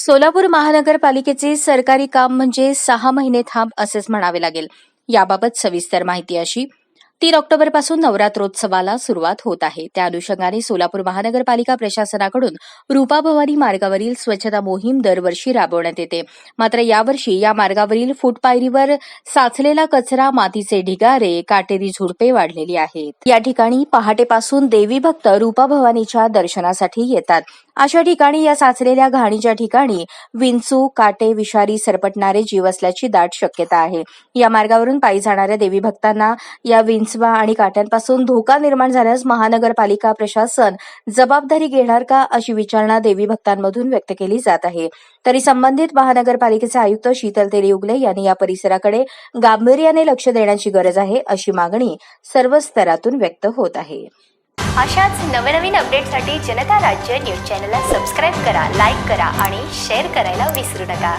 सोलापूर महानगरपालिकेचे सरकारी काम म्हणजे सहा महिने थांब असेच म्हणावे लागेल. याबाबत सविस्तर माहिती अशी तीन ऑक्टोबरपासून नवरात्रोत्सवाला सुरुवात होत आहे. त्या अनुषंगाने सोलापूर महानगरपालिका प्रशासनाकडून रूपाभवानी मार्गावरील स्वच्छता मोहीम दरवर्षी राबवण्यात येते. मात्र यावर्षी या मार्गावरील फुटपायरीवर साचलेला कचरा मातीचे ढिगारे काटेरी झुडपे वाढलेली आहेत. या ठिकाणी पहाटेपासून देवी भक्त रूपाभवानीच्या दर्शनासाठी येतात. अशा ठिकाणी या साचलेल्या घाणीच्या ठिकाणी विंचू काटे विषारी सरपटणारे जीव असल्याची दाट शक्यता आहे. या मार्गावरून पायी जाणाऱ्या देवी भक्तांना या विंचवा आणि काट्यांपासून धोका निर्माण झाल्यास महानगरपालिका प्रशासन जबाबदारी घेणार का अशी विचारणा देवी भक्तांमधून व्यक्त केली जात आहे. तरी संबंधित महानगरपालिकेचे आयुक्त शीतल तेलयुगले यांनी या परिसराकडे गांभीर्याने लक्ष देण्याची गरज आहे अशी मागणी सर्व स्तरातून व्यक्त होत आहे. अशाच नवनवीन अपडेटसाठी जनता राज्य न्यूज चॅनलला सबस्क्राईब करा लाईक करा आणि शेअर करायला विसरू नका.